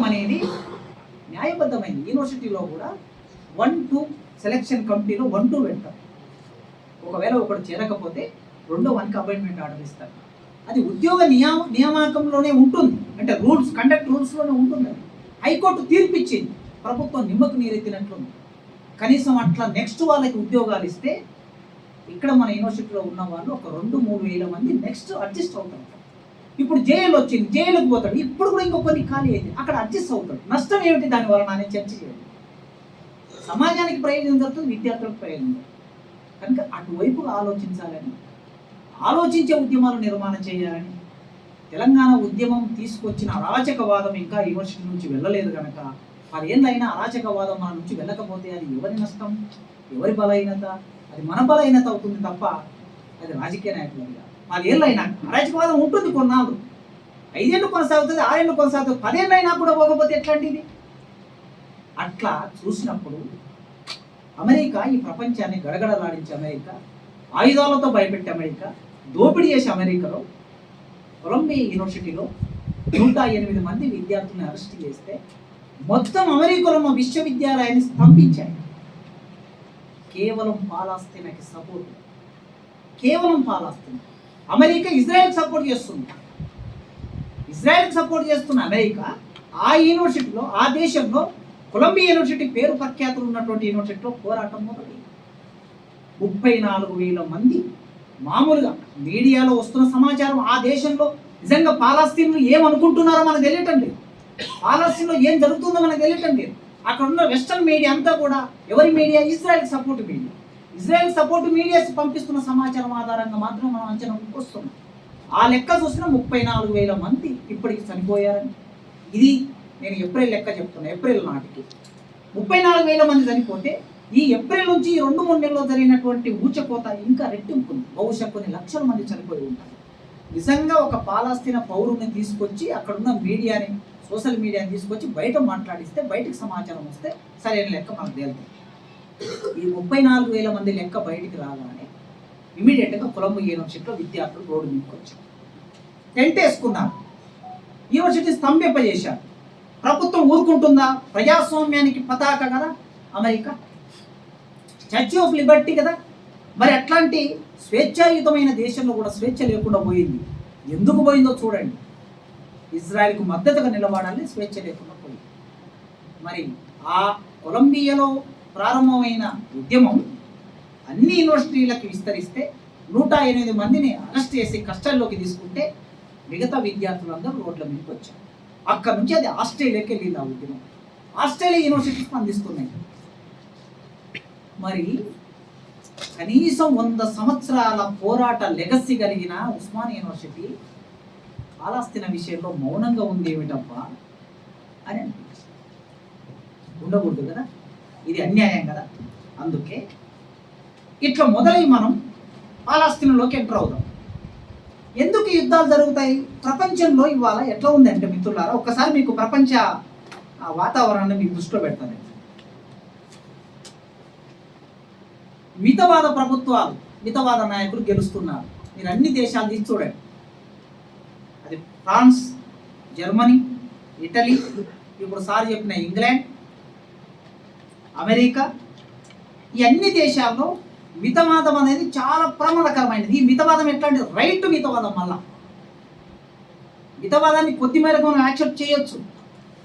నియామకం అనేది న్యాయబద్ధమైంది. యూనివర్సిటీలో కూడా వన్ టూ సెలెక్షన్ కమిటీలో వన్ టూ పెడతాం ఒకవేళ ఒకడు చేరకపోతే రెండో వన్కి అపాయింట్మెంట్ ఆర్డర్ ఇస్తారు. అది ఉద్యోగ నియామ నియామకంలోనే ఉంటుంది. అంటే రూల్స్ కండక్ట్ రూల్స్లోనే ఉంటుంది అది. హైకోర్టు తీర్పిచ్చింది ప్రభుత్వం నిమ్మకు నీరెత్తినట్లుంది. కనీసం అట్లా నెక్స్ట్ వాళ్ళకి ఉద్యోగాలు ఇస్తే ఇక్కడ మన యూనివర్సిటీలో ఉన్న వాళ్ళు ఒక రెండు మూడు వేల మంది నెక్స్ట్ అడ్జస్ట్ అవుతారు. ఇప్పుడు జైలు వచ్చింది జైలుకు పోతాడు. ఇప్పుడు కూడా ఇంకో కొన్ని ఖాళీ అయింది. అక్కడ అడ్జస్ట్ అవుతాడు. నష్టం ఏమిటి దాని వలన అని చర్చ చేయాలి సమాజానికి ప్రయోజనం జరుగుతుంది విద్యార్థులకు ప్రయోజనం కనుక అటువైపుగా ఆలోచించాలని ఆలోచించే ఉద్యమాలు నిర్మాణం చేయాలని తెలంగాణ ఉద్యమం తీసుకొచ్చిన అరాచకవాదం ఇంకా యూనివర్సిటీ నుంచి వెళ్ళలేదు కనుక పదేళ్ళైనా అరాచకవాదం మన నుంచి వెళ్ళకపోతే అది ఎవరి నష్టం? ఎవరి బలహీనత? అది మన బలహీనత అవుతుంది తప్ప అది రాజకీయ నాయకులుగా పదేళ్ళైనా అరాచకవాదం ఉంటుంది కొన్నాళ్ళు. ఐదేళ్ళు కొనసాగుతుంది ఆరేళ్ళు కొనసాగుతుంది పదేళ్ళైనా కూడా పోకపోతే ఎట్లాంటిది? అట్లా చూసినప్పుడు అమెరికా ఈ ప్రపంచాన్ని గడగడలాడించే అమెరికా ఆయుధాలతో భయపెట్టే అమెరికా దోపిడీ చేసే అమెరికాలో కొలంబియా యూనివర్సిటీలో నూట ఎనిమిది మంది విద్యార్థులను అరెస్ట్ చేస్తే మొత్తం అమెరికాలో మా విశ్వవిద్యాలయాన్ని స్తంభించాయి. కేవలం పాలాస్తీనకి సపోర్ట్. కేవలం పాలాస్తీనా అమెరికా ఇజ్రాయెల్ సపోర్ట్ చేస్తుంది. ఇజ్రాయెల్ సపోర్ట్ చేస్తున్న అమెరికా ఆ యూనివర్సిటీలో ఆ దేశంలో కొలంబియా యూనివర్సిటీ పేరు ప్రఖ్యాతులు ఉన్నటువంటి యూనివర్సిటీలో పోరాటం మొదలైంది ముప్పై నాలుగు వేల మంది మామూలుగా మీడియాలో వస్తున్న సమాచారం ఆ దేశంలో నిజంగా పాలస్తీన్లు ఏమనుకుంటున్నారో మనకు తెలియటం లేదు. పాలస్తీన్లో ఏం జరుగుతుందో మనకు తెలియటం లేదు. అక్కడ ఉన్న వెస్టర్న్ మీడియా అంతా కూడా ఎవరి media? Israel support media. Israel support medias పంపిస్తున్న సమాచారం ఆధారంగా మాత్రం మనం అంచనా వస్తున్నాం ఆ లెక్క చూసిన ముప్పై నాలుగు వేల మంది ఇప్పటికి చనిపోయారని ఇది నేను ఏప్రిల్ లెక్క చెప్తున్నా ఏప్రిల్ నాటికి. ముప్పై నాలుగు వేల మంది చనిపోతే ఈ ఏప్రిల్ నుంచి రెండు మూడు నెలల్లో జరిగినటువంటి ఊచకోత ఇంకా రెట్టింపుంది. బహుశా కొన్ని లక్షల మంది చనిపోయి ఉంటారు. నిజంగా ఒక పాలస్తీన పౌరుని తీసుకొచ్చి అక్కడున్న మీడియాని సోషల్ మీడియాని తీసుకొచ్చి బయట మాట్లాడిస్తే బయటకు సమాచారం వస్తే సరైన లెక్క మనకు తేలుతుంది. ఈ ముప్పై నాలుగు వేల మంది లెక్క బయటికి రాగానే ఇమీడియట్గా కొలంబో యూనివర్సిటీలో విద్యార్థులు రోడ్డు మీదకి వచ్చారు. టెంట్ వేసుకున్నారు. యూనివర్సిటీ స్తంభింపజేశారు. ప్రభుత్వం ఊరుకుంటుందా? ప్రజాస్వామ్యానికి పతాక కదా అమెరికా. స్టాచ్యూ ఆఫ్ లిబర్టీ కదా. మరి అట్లాంటి స్వేచ్ఛాయుతమైన దేశంలో కూడా స్వేచ్ఛ లేకుండా పోయింది. ఎందుకు పోయిందో చూడండి. ఇజ్రాయెల్కు మద్దతుగా నిలబడాలని స్వేచ్ఛ లేకుండా పోయింది. మరి ఆ కొలంబియాలో ప్రారంభమైన ఉద్యమం అన్ని యూనివర్సిటీలకు విస్తరిస్తే నూట ఎనిమిది మందిని అరెస్ట్ చేసి కష్టాల్లోకి తీసుకుంటే మిగతా విద్యార్థులందరూ రోడ్ల మీదకి వచ్చారు. అక్కడ నుంచి అది ఆస్ట్రేలియాకి వెళ్ళింది ఆ ఉద్యమం. ఆస్ట్రేలియా యూనివర్సిటీ స్పందిస్తున్నాయి మరి కనీసం వంద సంవత్సరాల పోరాట లెగసీ కలిగిన ఉస్మాన్ యూనివర్సిటీ కాలాస్తిన విషయంలో మౌనంగా ఉంది ఏమిటబ్బా అని అనిపించింది ఉండకూడదు కదా? ఇది అన్యాయం కదా? అందుకే ఇట్లా మొదలై మనం పాలాస్తీన్లోకి ఎంటర్ అవుదాం. ఎందుకు యుద్ధాలు జరుగుతాయి? ప్రపంచంలో ఇవాళ ఎట్లా ఉందంటే మిత్రులారా ఒక్కసారి మీకు ప్రపంచ ఆ, వాతావరణాన్ని మీకు దృష్టిలో పెడతాను. మితవాద ప్రభుత్వాలు మితవాద నాయకులు గెలుస్తున్నారు. మీరు అన్ని దేశాలు తీసి చూడండి. అది ఫ్రాన్స్ జర్మనీ ఇటలీ ఇప్పుడు సార్ చెప్పిన ఇంగ్లాండ్ అమెరికా ఈ అన్ని దేశాల్లో మితవాదం అనేది చాలా ప్రమాదకరమైనది. ఈ మితవాదం ఎట్లాంటి రైట్ మితవాదం మళ్ళా. మితవాదాన్ని కొద్ది మేరకు మనం యాక్సెప్ట్ చేయొచ్చు.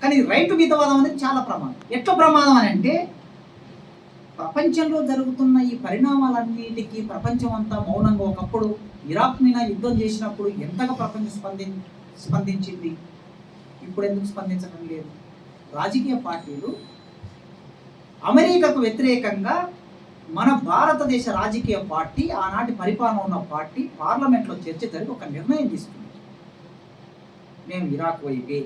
కానీ రైట్ మితవాదం అనేది చాలా ప్రమాదం. ఎట్లా ప్రమాదం అని అంటే ప్రపంచంలో జరుగుతున్న ఈ పరిణామాలన్నిటికీ ప్రపంచం అంతా మౌనంగా ఒకప్పుడు ఇరాక్ మీద యుద్ధం చేసినప్పుడు ఎంతగా ప్రపంచం స్పంది స్పందించింది? ఇప్పుడు ఎందుకు స్పందించడం లేదు? రాజకీయ పార్టీలు అమెరికాకు వ్యతిరేకంగా మన భారతదేశ రాజకీయ పార్టీ ఆనాటి పరిపాలన ఉన్న పార్టీ పార్లమెంట్లో చర్చ జరిగి ఒక నిర్ణయం తీసుకుంది. మేము ఇరాక్ వైపే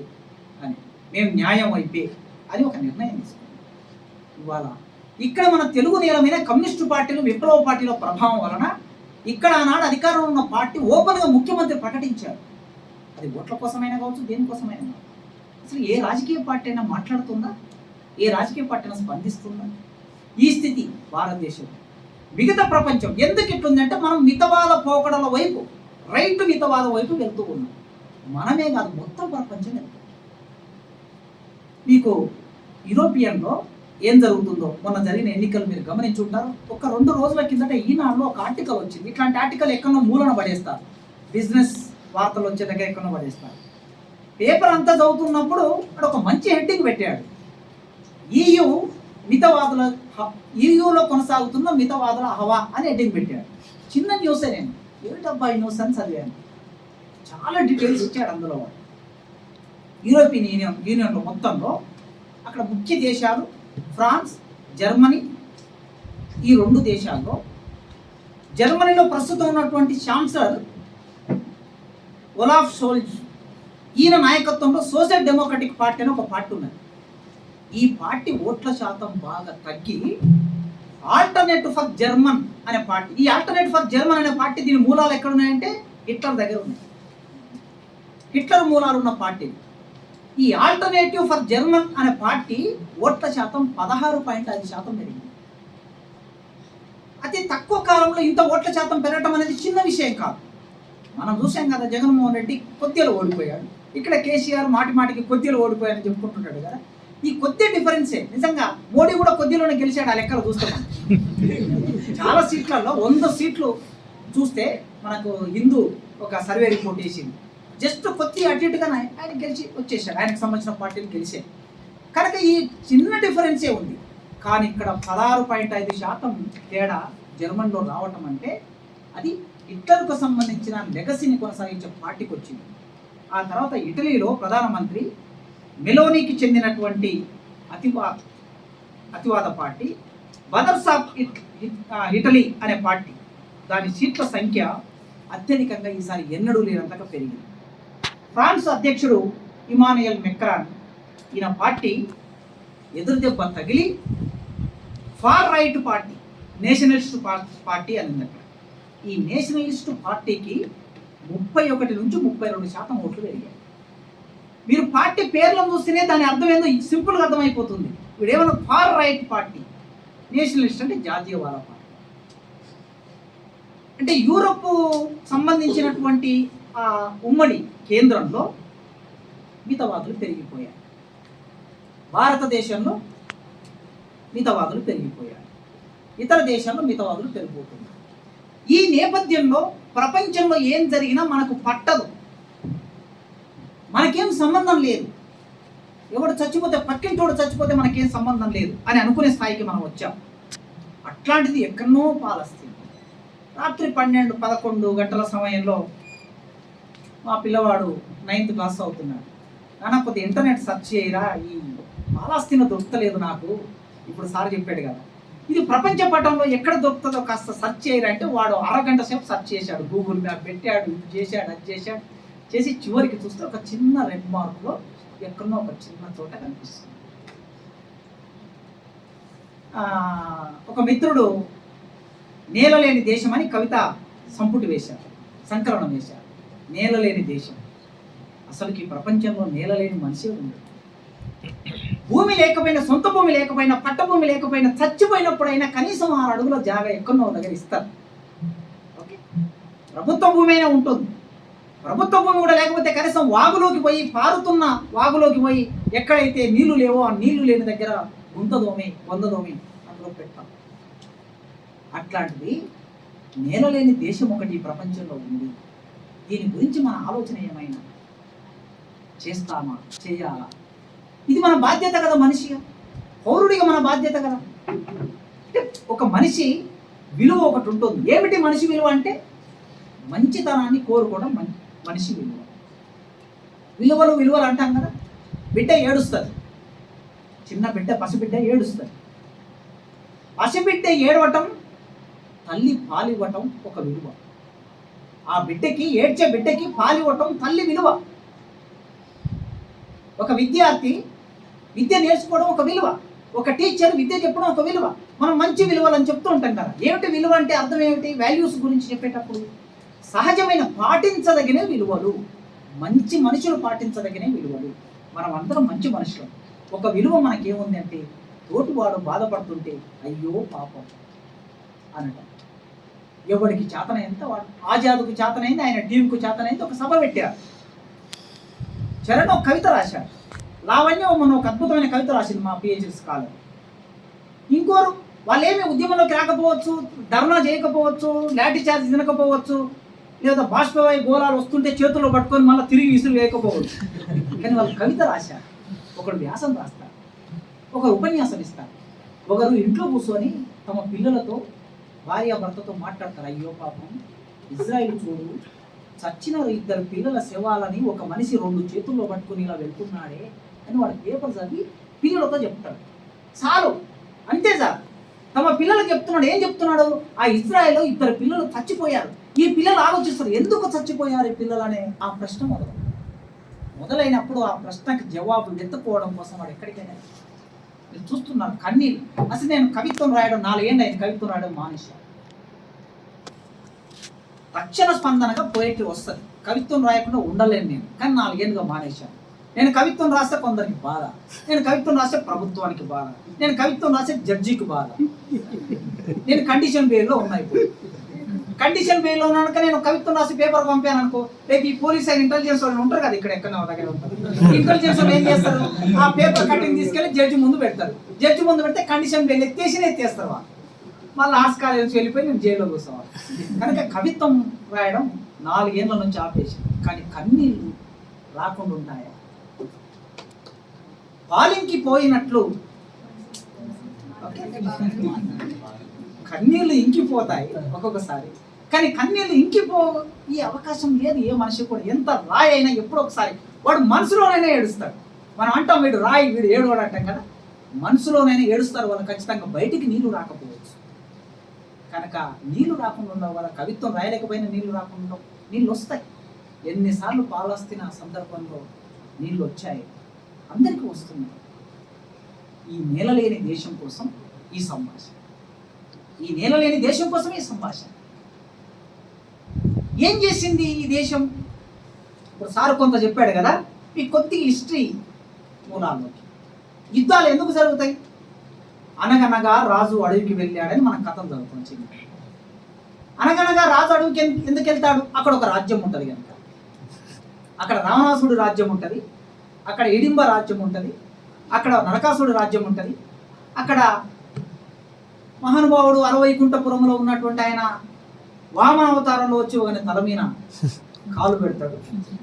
అని మేము న్యాయం వైపే అని ఒక నిర్ణయం తీసుకుంది. ఇవాళ ఇక్కడ మన తెలుగు నేల మీద కమ్యూనిస్టు పార్టీలు విప్లవ పార్టీల ప్రభావం వలన ఇక్కడ ఆనాడు అధికారంలో ఉన్న పార్టీ ఓపెన్గా ముఖ్యమంత్రి ప్రకటించారు. అది ఓట్ల కోసమైనా కావచ్చు దేనికోసమైనా కావచ్చు. అసలు ఏ రాజకీయ పార్టీ అయినా మాట్లాడుతుందా? ఏ రాజకీయ పార్టీ స్పందిస్తుందా ఈ స్థితి భారతదేశం మిగతా ప్రపంచం ఎందుకు ఇట్లుందంటే మనం మితవాద పోకడల వైపు రైట్ మితవాద వైపు వెళ్తూ ఉన్నాం. మనమే కాదు మొత్తం ప్రపంచం మీకు యూరోపియన్లో ఏం జరుగుతుందో మొన్న జరిగిన ఎన్నికలు మీరు గమనించి ఉంటారు ఒక రెండు రోజుల కిందట ఈనాడులో ఒక ఆర్టికల్ వచ్చింది. ఇట్లాంటి ఆర్టికల్ ఎక్కడో మూలన పడేస్తారు. బిజినెస్ వార్తలు వచ్చే దగ్గర ఎక్కడో పడేస్తారు. పేపర్ అంతా చదువుతున్నప్పుడు అక్కడ ఒక మంచి హెడ్డింగ్ పెట్టాడు. ఈయు మితవాదుల ఈయూలో కొనసాగుతున్న మితవాదుల హవా అని హెడ్డింగ్ పెట్టాడు. చిన్న న్యూసే నేను. ఏమిటబ్బా ఈ న్యూస్ అని చదివాను. చాలా డీటెయిల్స్ ఇచ్చాడు అందులో యూరోపియన్ యూనియన్ యూనియన్లో మొత్తంలో అక్కడ ముఖ్య దేశాలు ఫ్రాన్స్ జర్మనీ ఈ రెండు దేశాల్లో జర్మనీలో ప్రస్తుతం ఉన్నటువంటి ఛాన్సలర్ ఒలాఫ్ షోల్జ్. ఈయన నాయకత్వంలో సోషల్ డెమోక్రటిక్ పార్టీ అని ఒక పార్టీ ఉన్నది. ఈ పార్టీ ఓట్ల శాతం బాగా తగ్గి ఆల్టర్నేట్ ఫర్ జర్మన్ అనే పార్టీ ఈ ఆల్టర్నేట్ ఫర్ జర్మన్ అనే పార్టీ దీని మూలాలు ఎక్కడ ఉన్నాయంటే హిట్లర్ దగ్గర ఉన్నాయి. హిట్లర్ మూలాలు ఉన్న పార్టీ. ఈ ఆల్టర్నేటివ్ ఫర్ జర్మన్ అనే పార్టీ ఓట్ల శాతం పదహారు పాయింట్ ఐదు శాతం పెరిగింది. అతి తక్కువ కాలంలో ఇంత ఓట్ల శాతం పెరగటం అనేది చిన్న విషయం కాదు. మనం చూసాం కదా జగన్మోహన్ రెడ్డి కొద్దిలో ఓడిపోయాడు. ఇక్కడ కేసీఆర్ మాటి మాటికి కొద్దిలో ఓడిపోయాడని చెప్పుకుంటుంటాడు కదా. ఈ కొద్ది డిఫరెన్సే నిజంగా మోడీ కూడా కొద్దిలోనే గెలిచాడు ఆ లెక్కలు చూస్తున్నాం చాలా సీట్లలో వంద సీట్లు చూస్తే మనకు హిందూ ఒక సర్వే రిపోర్ట్ వేసింది జస్ట్ కొద్ది అటు ఇటుగానే ఆయన గెలిచి వచ్చేసాడు. ఆయనకు సంబంధించిన పార్టీలు గెలిచాయి. కనుక ఈ చిన్న డిఫరెన్సే ఉంది. కానీ ఇక్కడ పదహారు పాయింట్ ఐదు శాతం తేడా జర్మన్లో రావటం అంటే అది హిట్లర్కు సంబంధించిన లెగసీని కొనసాగించే పార్టీకి వచ్చింది. ఆ తర్వాత ఇటలీలో ప్రధానమంత్రి మెలోనీకి చెందినటువంటి అతివా అతివాద పార్టీ బదర్స్ ఆఫ్ ఇట్- ఇటలీ అనే పార్టీ. దాని సీట్ల సంఖ్య అత్యధికంగా ఈసారి ఎన్నడూ లేనంతగా పెరిగింది. ఫ్రాన్స్ అధ్యక్షుడు ఇమానుయల్ మెక్రాన్ ఈయన పార్టీ ఎదురుదెబ్బ తగిలి far right party nationalist party అనింది అక్కడ. ఈ నేషనలిస్ట్ పార్టీకి ముప్పై ఒకటి నుంచి ముప్పై రెండు శాతం ఓట్లు పెరిగాయి. మీరు పార్టీ పేర్లను చూస్తేనే దాని అర్థం ఏందో సింపుల్గా అర్థమైపోతుంది. వీడు ఏమన్నా ఫార్ రైట్ పార్టీ. నేషనలిస్ట్ అంటే జాతీయవాద పార్టీ. అంటే యూరప్ సంబంధించినటువంటి ఆ ఉమ్మడి కేంద్రంలో మితవాదులు పెరిగిపోయారు భారతదేశంలో మితవాదులు పెరిగిపోయారు ఇతర దేశాల్లో మితవాదులు పెరిగిపోతున్నారు ఈ నేపథ్యంలో ప్రపంచంలో ఏం జరిగినా మనకు పట్టదు. మనకేం సంబంధం లేదు. ఎవడు చచ్చిపోతే పక్కింటోడు చచ్చిపోతే మనకేం సంబంధం లేదు అని అనుకునే స్థాయికి మనం వచ్చాం. అట్లాంటిది ఎక్కడనో పాలస్తుంది రాత్రి పన్నెండు పదకొండు గంటల సమయంలో మా పిల్లవాడు నైన్త్ క్లాస్ అవుతున్నాడు. నాన్న కొద్ది ఇంటర్నెట్ సెర్చ్ చేయరా? ఈ పాలస్తీన దొరుకుతలేదు నాకు. ఇప్పుడు సార్ చెప్పాడు కదా. ఇది ప్రపంచ పటంలో ఎక్కడ దొరుకుతుందో కాస్త సెర్చ్ చేయరా అంటే వాడు అరగంట సేపు సెర్చ్ చేశాడు. గూగుల్ మ్యాప్ పెట్టాడు ఇది చేశాడు అది చేశాడు. చేసి చివరికి చూస్తే ఒక చిన్న రెడ్ మార్క్లో ఎక్కడో ఒక చిన్న చోట కనిపిస్తుంది. ఒక మిత్రుడు నేలలేని దేశం అని కవిత సంపుటి వేశారు సంకలనం వేశారు నేలలేని దేశం. అసలుకి ఈ ప్రపంచంలో నేలలేని మనిషి ఉంది భూమి లేకపోయినా సొంత భూమి లేకపోయినా పట్ట భూమి లేకపోయినా చచ్చిపోయినప్పుడైనా కనీసం ఆరు అడుగుల జాగా ఎక్కడో దగ్గర ఇస్తారు. ఓకే? ప్రభుత్వ భూమి అయినా ఉంటుంది. ప్రభుత్వ భూమి కూడా లేకపోతే కనీసం వాగులోకి పోయి పారుతున్న వాగులోకి పోయి ఎక్కడైతే నీళ్ళు లేవో ఆ నీళ్ళు లేని దగ్గర గుంతదోమి వందదోమి అందులో పెట్టాం. అట్లాంటిది నేల లేని దేశం ఒకటి ఈ ప్రపంచంలో ఉంది. దీని గురించి మన ఆలోచన ఏమైనా చేస్తామా? చేయాలా? ఇది మన బాధ్యత కదా మనిషిగా పౌరుడిగా మన బాధ్యత కదా. అంటే ఒక మనిషి విలువ ఒకటి ఉంటుంది. ఏమిటి మనిషి విలువ అంటే మంచితనాన్ని కోరుకోవడం మంచి మనిషి విలువ. విలువలు విలువలు అంటాం కదా? బిడ్డ ఏడుస్తుంది. చిన్న బిడ్డ పసిబిడ్డ ఏడుస్తుంది. పసిబిడ్డ ఏడవటం తల్లి పాలివ్వటం ఒక విలువ. ఆ బిడ్డకి ఏడ్చే బిడ్డకి పాలివ్వటం తల్లి విలువ. ఒక విద్యార్థి విద్య నేర్చుకోవడం ఒక విలువ. ఒక టీచర్ విద్య చెప్పడం ఒక విలువ. మనం మంచి విలువలు అని చెప్తూ ఉంటాం కదా. ఏమిటి విలువ అంటే అర్థం ఏమిటి? వాల్యూస్ గురించి చెప్పేటప్పుడు సహజమైన పాటించదగిన విలువలు. మంచి మనుషులు పాటించదగిన విలువలు. మనం అందరం మంచి మనుషులు. ఒక విలువ మనకేముంది అంటే తోటివాడు బాధపడుతుంటే అయ్యో పాపం అనటం. ఎవరికి చేతనైంత వాడు ఆజాదుకు చేతనైంది ఆయన టీంకు చేతనైంది ఒక సభ పెట్టారు. చరణ్ ఒక కవిత రాశారు. లావణ్యం మొన్న ఒక అద్భుతమైన కవిత రాసింది మా పిహెచ్డి స్కాలర్. ఇంకోరు వాళ్ళు ఏమి ఉద్యమంలోకి రాకపోవచ్చు ధర్నా చేయకపోవచ్చు లాఠీ చార్జ్ తినకపోవచ్చు లేదా బాష్పవాయు గోళాలు వస్తుంటే చేతుల్లో పట్టుకొని మళ్ళీ తిరిగి విసురు వేయకపోవచ్చు. కానీ వాళ్ళు కవిత రాశారు. ఒకరు వ్యాసం రాస్తారు. ఒకరు ఉపన్యాసం ఇస్తారు. ఒకరు ఇంట్లో కూర్చొని తమ పిల్లలతో భార్య భర్తతో మాట్లాడతారు. అయ్యో పాపం ఇజ్రాయిల్ చూడు చచ్చిన ఇద్దరు పిల్లల శవాలని ఒక మనిషి రెండు చేతుల్లో పట్టుకుని ఇలా వెళ్తున్నాడే అని వాడు పేపర్ చదివి పిల్లలతో చెప్తాడు. చాలు అంతే సార్ తమ పిల్లలు చెప్తున్నాడు ఏం చెప్తున్నాడు? ఆ ఇస్రాయల్లో ఇద్దరు పిల్లలు చచ్చిపోయారు. ఈ పిల్లలు ఆలోచిస్తారు ఎందుకు చచ్చిపోయారు ఈ పిల్లలు అనే ఆ ప్రశ్న మొదలు మొదలైనప్పుడు ఆ ప్రశ్నకి జవాబు వెతుక్కోవడం కోసం వాడు ఎక్కడికైనా నేను చూస్తున్నాను కన్నీళ్ళు. అసలు నేను కవిత్వం రాయడం నాలుగేళ్ళు ఆయన కవిత్వం రాయడం మానేశాను. తక్షణ స్పందనగా పోయేటి వస్తుంది. కవిత్వం రాయకుండా ఉండలేను నేను కానీ నాలుగేళ్ళుగా మానేశాను. నేను కవిత్వం రాస్తే కొందరికి బాధ. నేను కవిత్వం రాస్తే ప్రభుత్వానికి బాధ. నేను కవిత్వం రాస్తే జడ్జికి బాధ. నేను కండిషన్ బేర్లో ఉన్నాయి ఇప్పుడు. కండిషన్ బేర్లో ఉన్నాక నేను కవిత్వం రాసి పేపర్ పంపాను అనుకో రేపు ఈ పోలీస్ అయిన ఇంటెలిజెన్స్ వాళ్ళు ఉంటారు కదా ఇక్కడ ఎక్కడ దగ్గర ఉంటారు. ఇంటెలిజెన్స్ వాళ్ళు ఏం చేస్తారు? ఆ పేపర్ కటింగ్ తీసుకెళ్ళి జడ్జి ముందు పెడతారు. జడ్జి ముందు పెడితే కండిషన్ బేర్ ఎత్తేసి ఎత్తేస్తారు వాళ్ళు. మళ్ళీ ఆర్ట్స్ కాలేజ్ నుంచి వెళ్ళిపోయి నేను జైల్లో కూర్చోవాలి. కనుక కవిత్వం రాయడం నాలుగేళ్ళ నుంచి ఆపేసి కానీ కన్నీళ్ళు రాకుండా ఉంటాయా? పాలింకి పోయినట్లు. కన్నీళ్ళు ఇంకిపోతాయి ఒక్కొక్కసారి. కానీ కన్నీళ్ళు ఇంకిపో ఈ అవకాశం లేదు ఏ మనిషి కూడా. ఎంత రాయి అయినా ఎప్పుడో ఒకసారి వాడు మనసులోనైనా ఏడుస్తాడు. మనం అంటాం వీడు రాయి వీడు ఏడవాడు అంటాం కదా. మనసులోనైనా ఏడుస్తారు వాళ్ళు ఖచ్చితంగా. బయటికి నీళ్ళు రాకపోవచ్చు. కనుక నీళ్ళు రాకుండా ఉండవు. వాళ్ళ కవిత్వం రాయలేకపోయినా నీళ్ళు రాకుండా నీళ్ళు వస్తాయి. ఎన్నిసార్లు పాలస్తున్న సందర్భంలో నీళ్ళు వచ్చాయి. అందరికీ వస్తుంది. ఈ నేల లేని దేశం కోసం ఈ సంభాషణ. ఈ నేల లేని దేశం కోసం ఈ సంభాషణ. ఏం చేసింది ఈ దేశం? ఇప్పుడు సార్ కొంత చెప్పాడు కదా ఈ కొద్ది హిస్టరీ మూలాల్లోకి. యుద్ధాలు ఎందుకు జరుగుతాయి? అనగనగా రాజు అడవికి వెళ్ళాడని మనం కథం చదువుతాం చిన్న అనగనగా రాజు అడవికి ఎందుకు వెళ్తాడు? అక్కడ ఒక రాజ్యం ఉంటుంది కనుక. అక్కడ రావణాసుడు రాజ్యం ఉంటుంది. అక్కడ ఇడింబ రాజ్యం ఉంటుంది అక్కడ నరకాసుడు రాజ్యం ఉంటుంది అక్కడ మహానుభావుడు అరవైకుంఠపురంలో ఉన్నటువంటి ఆయన వామన అవతారంలో వచ్చి ఒక తల మీద కాలు పెడతాడు.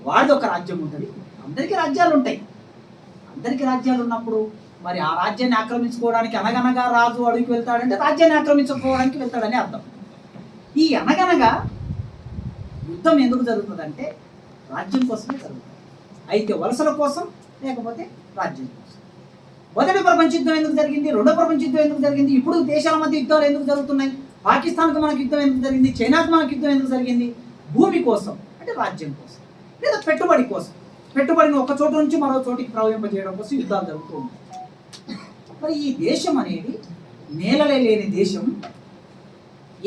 వాడిది ఒక రాజ్యం ఉంటుంది. అందరికీ రాజ్యాలు ఉంటాయి. అందరికీ రాజ్యాలు ఉన్నప్పుడు మరి ఆ రాజ్యాన్ని ఆక్రమించుకోవడానికి అనగనగా రాజు అడుగుకి వెళ్తాడంటే రాజ్యాన్ని ఆక్రమించుకోవడానికి వెళ్తాడని అర్థం. ఈ అనగనగా యుద్ధం ఎందుకు జరుగుతుందంటే రాజ్యం కోసమే జరుగుతుంది. అయితే వలసల కోసం లేకపోతే రాజ్యం కోసం. మొదటి ప్రపంచ యుద్ధం ఎందుకు జరిగింది? రెండో ప్రపంచ యుద్ధం ఎందుకు జరిగింది? ఇప్పుడు దేశాల మధ్య యుద్ధాలు ఎందుకు జరుగుతున్నాయి? పాకిస్తాన్కు మనకు యుద్ధం ఎందుకు జరిగింది? చైనాకు మనకు యుద్ధం ఎందుకు జరిగింది? భూమి కోసం అంటే రాజ్యం కోసం లేదా పెట్టుబడి కోసం. పెట్టుబడిని ఒక చోట నుంచి మరో చోటికి ప్రవహింపజేయడం కోసం యుద్ధాలు జరుగుతూ ఉంటాయి మరి ఈ దేశం అనేది నేలలే లేని దేశం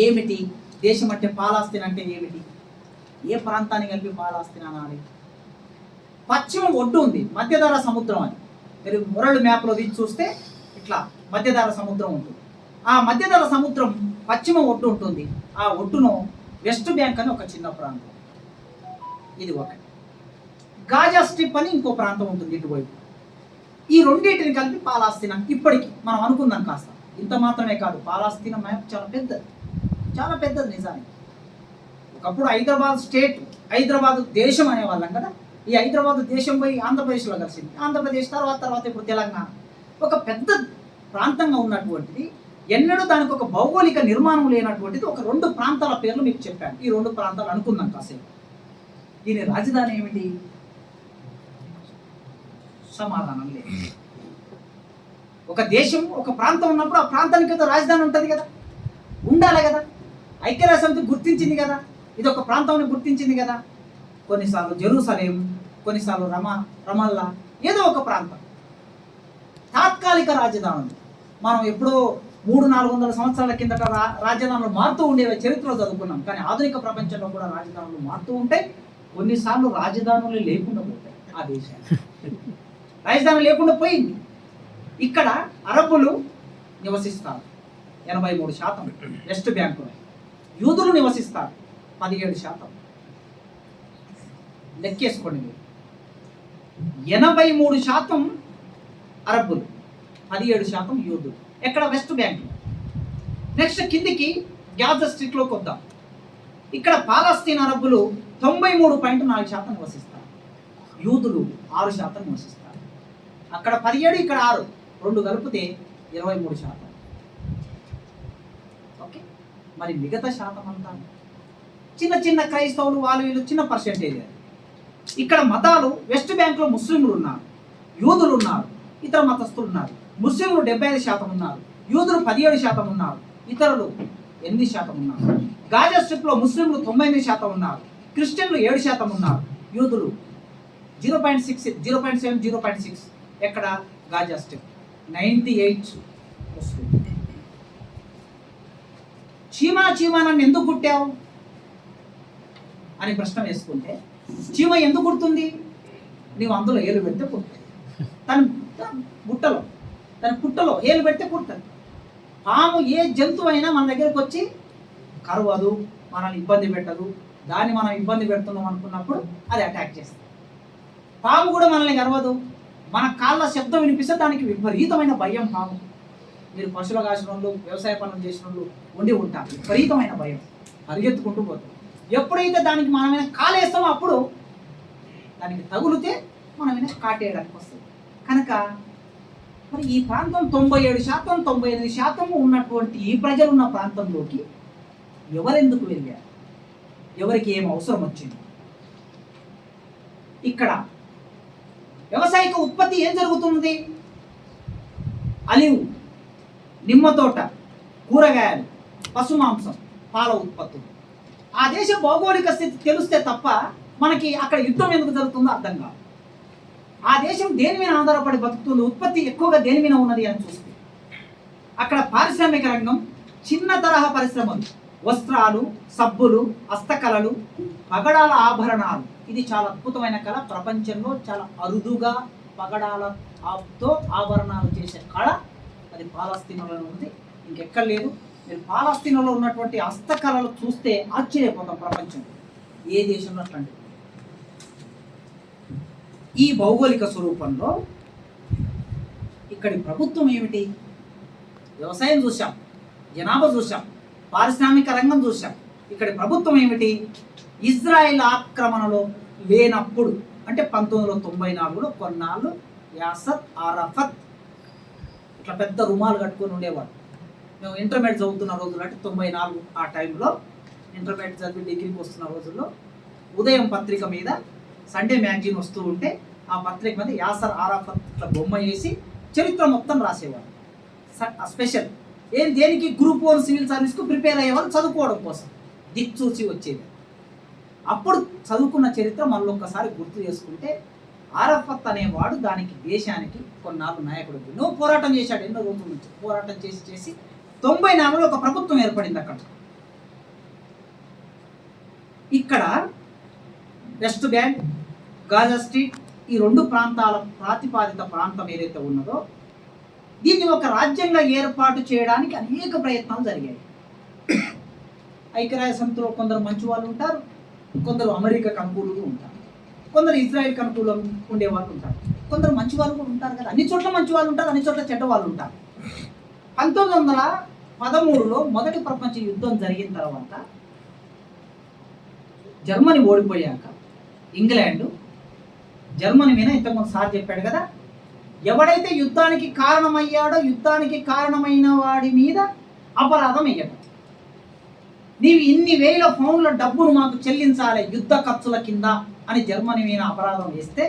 ఏమిటి? దేశం అంటే పాలాస్తీన్ అంటే ఏమిటి? ఏ ప్రాంతాన్ని కలిపి పాలాస్తీన్ అనాలి? పశ్చిమ ఒడ్డు ఉంది మధ్యధర సముద్రం అని మీరు మురళి మ్యాప్లో తీసి చూస్తే ఇట్లా మధ్యధర సముద్రం ఉంటుంది. ఆ మధ్యధర సముద్రం పశ్చిమ ఒడ్డు ఉంటుంది. ఆ ఒడ్డును వెస్ట్ బ్యాంక్ అని ఒక చిన్న ప్రాంతం. ఇది ఒకటి. గాజా స్ట్రిప్ అని ఇంకో ప్రాంతం ఉంటుంది ఇటువైపు ఈ రెండింటిని కలిపి పాలాస్తీనా. ఇప్పటికి మనం అనుకుందాం కాస్త. ఇంత మాత్రమే కాదు పాలాస్తీనా మ్యాప్ చాలా పెద్దది. చాలా పెద్దది నిజానికి. ఒకప్పుడు హైదరాబాద్ స్టేట్ హైదరాబాద్ దేశం అనేవాళ్ళం కదా. ఈ హైదరాబాద్ దేశం పోయి ఆంధ్రప్రదేశ్లో కలిసింది. ఆంధ్రప్రదేశ్ తర్వాత తర్వాత ఇప్పుడు తెలంగాణ. ఒక పెద్ద ప్రాంతంగా ఉన్నటువంటిది ఎన్నడూ దానికి ఒక భౌగోళిక నిర్మాణం లేనటువంటిది ఒక రెండు ప్రాంతాల పేర్లు మీకు చెప్పాను. ఈ రెండు ప్రాంతాలు అనుకుందాం కాసేపు. దీని రాజధాని ఏమిటి? సమాధానం లేదు. ఒక దేశం ఒక ప్రాంతం ఉన్నప్పుడు ఆ ప్రాంతానికి ఏదో రాజధాని ఉంటుంది కదా. ఉండాలి కదా. ఐక్యరాజ్య సమితి గుర్తించింది కదా. ఇది ఒక ప్రాంతం గుర్తించింది కదా. కొన్నిసార్లు జెరూసలేం కొన్నిసార్లు రమ రమల్లా ఏదో ఒక ప్రాంతం. తాత్కాలిక రాజధానులు. మనం ఎప్పుడో మూడు నాలుగు వందల సంవత్సరాల కిందట రా రాజధానులు మారుతూ ఉండేవి చరిత్రలో చదువుకున్నాం. కానీ ఆధునిక ప్రపంచంలో కూడా రాజధానులు మారుతూ ఉంటాయి. కొన్నిసార్లు రాజధానులు లేకుండా పోతాయి ఆ దేశాలు. రాజధాని లేకుండా పోయింది. ఇక్కడ అరబ్బులు నివసిస్తారు. ఎనభై మూడు శాతం వెస్ట్ బ్యాంకులో. యూదులు నివసిస్తారు. పదిహేడు శాతం. లెక్కేసుకోండి మీరు. ఎనభై మూడు శాతం అరబ్బులు పదిహేడు శాతం యూదులు ఎక్కడ? వెస్ట్ బ్యాంక్ నెక్స్ట్ కిందికి గ్యాజ స్ట్రీట్లోకి వద్దాం ఇక్కడ పాలస్తీన్ అరబ్బులు తొంభై మూడు పాయింట్ నాలుగు శాతం నివసిస్తారు. యూదులు ఆరు శాతం నివసిస్తారు. అక్కడ పదిహేడు ఇక్కడ ఆరు. రెండు కలిపితే ఇరవై మూడు శాతం. ఓకే? మరి మిగతా శాతం అంతా? చిన్న చిన్న క్రైస్తవులు వాళ్ళు వీళ్ళు చిన్న పర్సెంటేజ్ అది. ఇక్కడ మతాలు వెస్ట్ బ్యాంక్లో ముస్లింలు ఉన్నారు యూదులు ఉన్నారు ఇతర మతస్థులు ఉన్నారు. ముస్లింలు డెబ్బై ఐదు శాతం ఉన్నారు యూదులు పదిహేడు శాతం ఉన్నారు ఇతరులు ఎనిమిది శాతం ఉన్నారు. గాజా స్ట్రిప్లో ముస్లింలు తొంభై ఎనిమిది శాతం ఉన్నారు క్రిస్టియన్లు ఏడు శాతం ఉన్నారు యూదులు zero point six zero point seven zero point six ఎక్కడ? Gaza strip. Ninety eight Muslim. చీమా చీమా నన్ను ఎందుకు కుట్టావు? అని ప్రశ్న వేసుకుంటే చీమ ఎందుకు కుడుతుంది? నీవు అందులో ఏలు పెడితే కుడుతుంది. తన బుట్టలో తన పుట్టలో ఏలు పెడితే కుడుతుంది. పాము ఏ జంతువు అయినా మన దగ్గరికి వచ్చి కరవదు మనల్ని ఇబ్బంది పెట్టదు. దాన్ని మనం ఇబ్బంది పెడుతున్నాం అనుకున్నప్పుడు అది అటాక్ చేస్తుంది. పాము కూడా మనల్ని కరవదు. మన కాళ్ళ శబ్దం వినిపిస్తే దానికి విపరీతమైన భయం పాము మీరు పశువుల కాసిన వాళ్ళు వ్యవసాయ పనులు చేసిన వాళ్ళు ఉండి ఉంటారు. విపరీతమైన భయం. పరిగెత్తుకుంటూ పోతుంది ఎప్పుడైతే దానికి మనమైన కాలేస్తామో అప్పుడు దానికి తగులితే మనమైన కాటేయడానికి వస్తుంది. కనుక మరి ఈ ప్రాంతం తొంభై ఏడు శాతం తొంభై ఎనిమిది శాతం ఉన్నటువంటి ఈ ప్రజలు ఉన్న ప్రాంతంలోకి ఎవరెందుకు వెళ్ళారు? ఎవరికి ఏం అవసరం వచ్చింది? ఇక్కడ వ్యవసాయక ఉత్పత్తి ఏం జరుగుతుంది అలివ్ నిమ్మ తోట కూరగాయలు పశు మాంసం పాల ఉత్పత్తులు. ఆ దేశ భౌగోళిక స్థితి తెలిస్తే తప్ప మనకి అక్కడ యుద్ధం ఎందుకు జరుగుతుందో అర్థం కాదు. ఆ దేశం దేని మీద ఆధారపడి బతుకుతుంది ఉత్పత్తి ఎక్కువగా దేని మీద ఉన్నది అని చూస్తే అక్కడ పారిశ్రామిక రంగం చిన్న తరహా పరిశ్రమలు వస్త్రాలు సబ్బులు హస్తకళలు పగడాల ఆభరణాలు. ఇది చాలా అద్భుతమైన కళ. ప్రపంచంలో చాలా అరుదుగా పగడాలతో ఆభరణాలు చేసే కళ అది పాలస్తీనలో ఉంది. ఇంకెక్కడ లేదు. మీరు పాలస్తీనాలో ఉన్నటువంటి హస్తకళలు చూస్తే ఆశ్చర్యపోతాం ప్రపంచం. ఏ దేశంలో అట్లాంటిది? ఈ భౌగోళిక స్వరూపంలో ఇక్కడి ప్రభుత్వం ఏమిటి? వ్యవసాయం చూసాం జనాభా చూసాం పారిశ్రామిక రంగం చూసాం ఇక్కడి ప్రభుత్వం ఏమిటి? ఇజ్రాయెల్ ఆక్రమణలో లేనప్పుడు అంటే పంతొమ్మిది వందల తొంభై నాలుగులో కొన్నాళ్ళు యాసత్ ఆరఫత్ ఇట్లా పెద్ద రుమాలు కట్టుకొని ఉండేవాడు. మేము ఇంటర్మీడియట్ చదువుతున్న రోజులు అంటే తొంభై నాలుగు ఆ టైంలో ఇంటర్మీడియట్ చదివి డిగ్రీకి వస్తున్న రోజుల్లో ఉదయం పత్రిక మీద సండే మ్యాగజైన్ వస్తూ ఉంటే ఆ పత్రిక మీద యాసర్ ఆరాఫత్ ఇట్లా బొమ్మ వేసి చరిత్ర మొత్తం రాసేవాడు స్పెషల్ ఏం దేనికి? గ్రూప్ వన్ సివిల్ సర్వీస్కు ప్రిపేర్ అయ్యేవాళ్ళు చదువుకోవడం కోసం. దిక్చూచి వచ్చేది. అప్పుడు చదువుకున్న చరిత్ర మనలో ఒక్కసారి గుర్తు చేసుకుంటే ఆరఫత్ అనేవాడు దానికి దేశానికి కొన్నాళ్ళు నాయకుడు. ఎన్నో పోరాటం చేశాడు ఎన్నో రోజుల నుంచి. పోరాటం చేసి చేసి తొంభై నాలుగులో ఒక ప్రభుత్వం ఏర్పడింది అక్కడ. ఇక్కడ వెస్ట్ బ్యాంక్ గాజా స్ట్రీట్ ఈ రెండు ప్రాంతాల ప్రాతిపాదిత ప్రాంతం ఏదైతే ఉన్నదో దీన్ని ఒక రాజ్యంగా ఏర్పాటు చేయడానికి అనేక ప్రయత్నాలు జరిగాయి. ఐక్యరాజ్య సమితిలో కొందరు మంచి వాళ్ళు ఉంటారు కొందరు అమెరికాకు అనుకూలంగా ఉంటారు కొందరు ఇజ్రాయెల్కి అనుకూలం ఉండే వాళ్ళు ఉంటారు కొందరు మంచి వాళ్ళు కూడా ఉంటారు కదా. అన్ని చోట్ల మంచి వాళ్ళు ఉంటారు అన్ని చోట్ల చెడ్డ వాళ్ళు ఉంటారు. పంతొమ్మిది వందల పదమూడులో మొదటి ప్రపంచ యుద్ధం జరిగిన తర్వాత జర్మనీ ఓడిపోయాక ఇంగ్లాండ్ జర్మనీ మీద ఇంతకుముందు సార్ చెప్పాడు కదా ఎవడైతే యుద్ధానికి కారణమయ్యాడో యుద్ధానికి కారణమైన వాడి మీద అపరాధం వేయడం నీవు ఇన్ని వేల పౌండ్ల డబ్బును మాకు చెల్లించాలి యుద్ధ ఖర్చుల కింద అని జర్మనీ మీద అపరాధం వేస్తే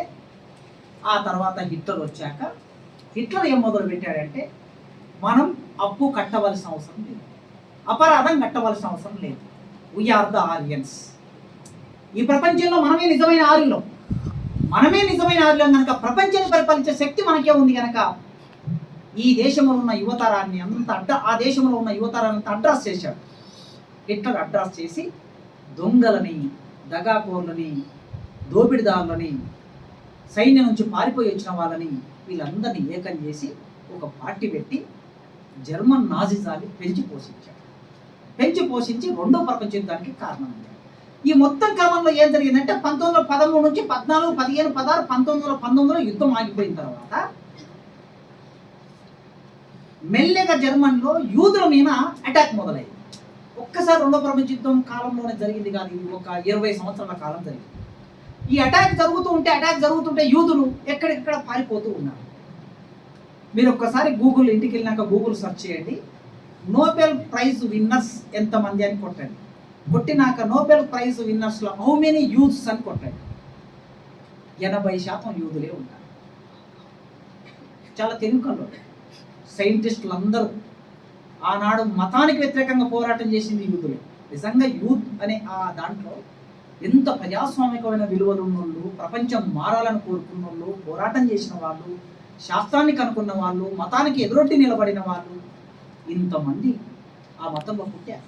ఆ తర్వాత హిట్లర్ వచ్చాక హిట్లర్ ఏం మొదలు పెట్టాడంటే మనం అప్పు కట్టవలసిన అవసరం లేదు. అపరాధం కట్టవలసిన అవసరం లేదు. వీఆర్ ద ఆర్యన్స్ ఈ ప్రపంచంలో మనమే నిజమైన ఆర్యులం. మనమే నిజమైన ఆర్యులం కనుక ప్రపంచాన్ని పరిపాలించే శక్తి మనకే ఉంది కనుక ఈ దేశంలో ఉన్న యువతరాన్ని అంత అడ్డ ఆ దేశంలో ఉన్న యువతరాన్ని అంత అడ్రస్ చేశాడు. హిట్లర్ అడ్రస్ చేసి దొంగలని దగాకోర్లని దోపిడిదారులని సైన్యం నుంచి పారిపోయి వచ్చిన వాళ్ళని వీళ్ళందరినీ ఏకం చేసి ఒక పార్టీ పెట్టి జర్మన్ నాజిజాన్ని పెంచి పోషించాడు పెంచి పోషించి రెండో ప్రపంచ యుద్ధానికి కారణమయ్యాడు ఈ మొత్తం క్రమంలో ఏం జరిగిందంటే పంతొమ్మిది వందల పదమూడు నుంచి పద్నాలుగు పదిహేను పదహారు పంతొమ్మిది వందల పంతొమ్మిదిలో యుద్ధం ఆగిపోయిన తర్వాత మెల్లగా జర్మన్లో యూదుల మీద అటాక్ మొదలైంది. ఒక్కసారి రెండో ప్రపంచ యుద్ధం కాలంలోనే జరిగింది కానీ ఇది ఒక ఇరవై సంవత్సరాల కాలం జరిగింది. ఈ అటాక్ జరుగుతూ ఉంటే అటాక్ జరుగుతుంటే యూదులు ఎక్కడెక్కడ పారిపోతూ ఉన్నారు. మీరు ఒక్కసారి గూగుల్ ఇంటికి వెళ్ళినాక గూగుల్ సెర్చ్ చేయండి. నోబెల్ ప్రైజ్ విన్నర్స్ ఎంతమంది అని కొట్టండి. కొట్టినాక నోబెల్ ప్రైజ్ విన్నర్స్లో హౌ మెనీ యూత్స్ అని కొట్టండి. ఎనభై శాతం యూదులే ఉంటారు చాలా తెలివికల్లో సైంటిస్టులు అందరూ ఆనాడు మతానికి వ్యతిరేకంగా పోరాటం చేసింది యూదులే. నిజంగా యూత్ అనే ఆ దాంట్లో ఎంత ప్రజాస్వామికమైన విలువలు ఉన్నోళ్ళు ప్రపంచం మారాలని కోరుకున్న వాళ్ళు పోరాటం చేసిన వాళ్ళు శాస్త్రాన్ని కనుక్కున్న వాళ్ళు మతానికి ఎదురొట్టి నిలబడిన వాళ్ళు ఇంతమంది ఆ మతంలో పుట్టారు.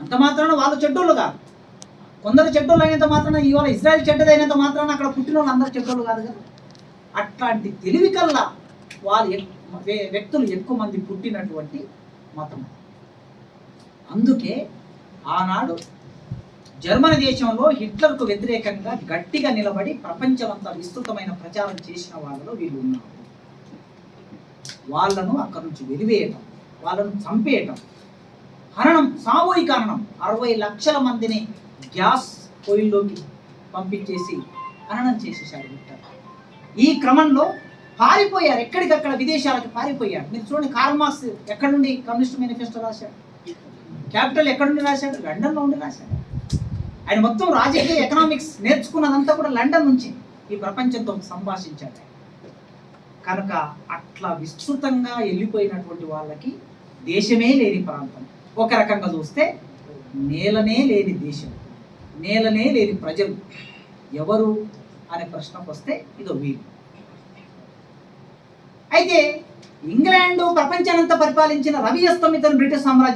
అంత మాత్రాన వాళ్ళు చెడ్డోళ్ళు కాదు. కొందరు చెడ్డోళ్ళు అయినంత మాత్రాన ఇవాళ ఇజ్రాయెల్ చెడ్డదైనంత మాత్రాన అక్కడ పుట్టిన వాళ్ళు అందరూ చెడ్డోళ్ళు కాదు కదా. అట్లాంటి తెలివి కల్లా వాళ్ళు వ్యక్తులు ఎక్కువ మంది పుట్టినటువంటి మతం. అందుకే ఆనాడు జర్మనీ దేశంలో హిట్లర్కు వ్యతిరేకంగా గట్టిగా నిలబడి ప్రపంచమంతా విస్తృతమైన ప్రచారం చేసిన వాళ్ళలో వీళ్ళు ఉన్నారు. వాళ్ళను అక్కడి నుంచి వెలివేయటం వాళ్ళను చంపేయటం. హరణం సామూహిక హరణం. అరవై లక్షల మందిని గ్యాస్ పొయ్యిల్లోకి పంపించేసి హరణం చేసేసారు హిట్లర్ ఈ క్రమంలో పారిపోయారు. ఎక్కడికక్కడ విదేశాలకు పారిపోయారు. మీరు చూడండి కార్మాస్ ఎక్కడ నుండి కమ్యూనిస్ట్ మేనిఫెస్టో రాశాడు. క్యాపిటల్ ఎక్కడ నుండి రాశాడు? లండన్లో ఉండి రాశాడు. ఆయన మొత్తం రాజకీయ ఎకనామిక్స్ నేర్చుకున్నదంతా కూడా లండన్ నుంచి ఈ ప్రపంచంతో సంభాషించాడు కనుక అట్లా విస్తృతంగా వెళ్ళిపోయినటువంటి వాళ్ళకి దేశమే లేని ప్రాంతం. ఒక రకంగా చూస్తే నేలనే లేని దేశం. నేలనే లేని ప్రజలు. ఎవరు? అనే ప్రశ్నకు వస్తే ఇదో వీరు అయితే ఇంగ్లాండ్ ప్రపంచానంతా పరిపాలించిన రవి అస్తమితను బ్రిటిష్ సామ్రాజ్యం